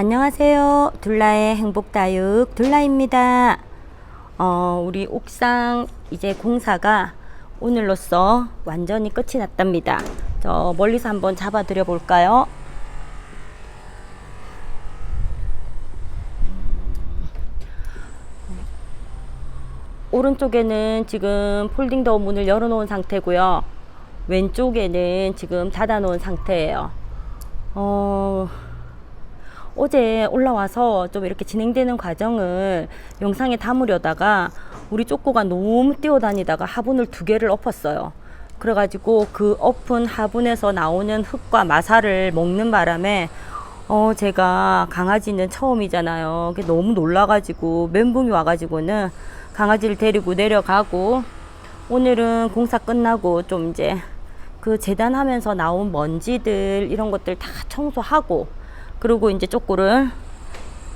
안녕하세요. 둘라의 행복다육 둘라입니다. 어, 우리 옥상 이제 공사가 오늘로써 완전히 끝이 났답니다. 저 멀리서 한번 잡아 드려 볼까요? 오른쪽에는 지금 폴딩 도어 문을 열어놓은 상태고요. 왼쪽에는 지금 닫아놓은 상태예요. 어, 어제 올라와서 좀 이렇게 진행되는 과정을 영상에 담으려다가 우리 쪼꼬가 너무 뛰어다니다가 화분을 두 개를 엎었어요. 그래가지고 그 엎은 화분에서 나오는 흙과 마사를 먹는 바람에 어 제가 강아지는 처음이잖아요. 너무 놀라가지고 멘붕이 와가지고는 강아지를 데리고 내려가고 오늘은 공사 끝나고 좀 이제 그 재단하면서 나온 먼지들 이런 것들 다 청소하고 그리고 이제 쪼꼬를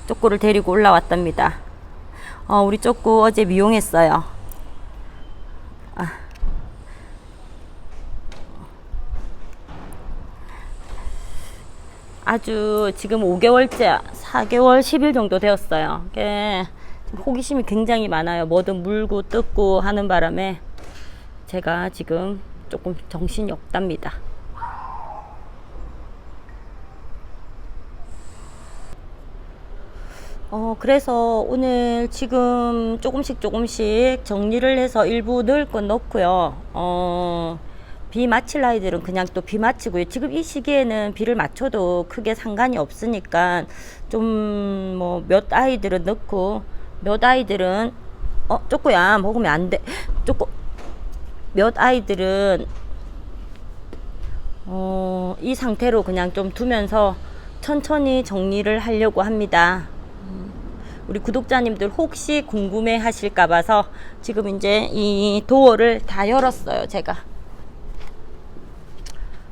쪼꼬를 데리고 올라왔답니다. 어, 우리 쪼꼬 어제 미용했어요. 아. 아주 지금 5개월째, 4개월, 10일 정도 되었어요. 이게 호기심이 굉장히 많아요. 뭐든 물고 뜯고 하는 바람에 제가 지금 조금 정신이 없답니다. 어, 그래서 오늘 지금 조금씩 조금씩 정리를 해서 일부 넣을 건 넣고요. 어, 비 맞힐 아이들은 그냥 또 비 맞히고요. 지금 이 시기에는 비를 맞춰도 크게 상관이 없으니까 좀 뭐 몇 아이들은 넣고 몇 아이들은 어, 쪼꼬야 먹으면 안 돼. 쪼꼬 몇 아이들은 어, 이 상태로 그냥 좀 두면서 천천히 정리를 하려고 합니다. 우리 구독자님들 혹시 궁금해 하실까 봐서 지금 이제 이 도어를 다 열었어요, 제가.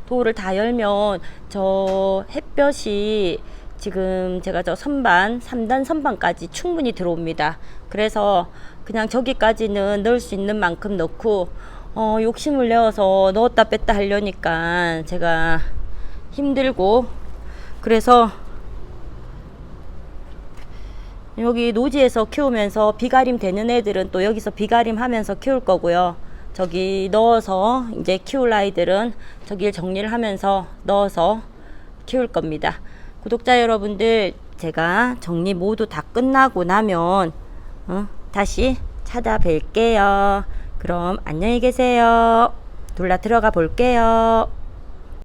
도어를 다 열면 저 햇볕이 지금 제가 저 선반, 3단 선반까지 충분히 들어옵니다. 그래서 그냥 저기까지는 넣을 수 있는 만큼 넣고, 어, 욕심을 내어서 넣었다 뺐다 하려니까 제가 힘들고, 그래서 여기 노지에서 키우면서 비가림 되는 애들은 또 여기서 비가림 하면서 키울 거고요. 저기 넣어서 이제 키울 아이들은 저기를 정리를 하면서 넣어서 키울 겁니다. 구독자 여러분들 제가 정리 모두 다 끝나고 나면 어, 다시 찾아뵐게요. 그럼 안녕히 계세요. 둘라 들어가 볼게요.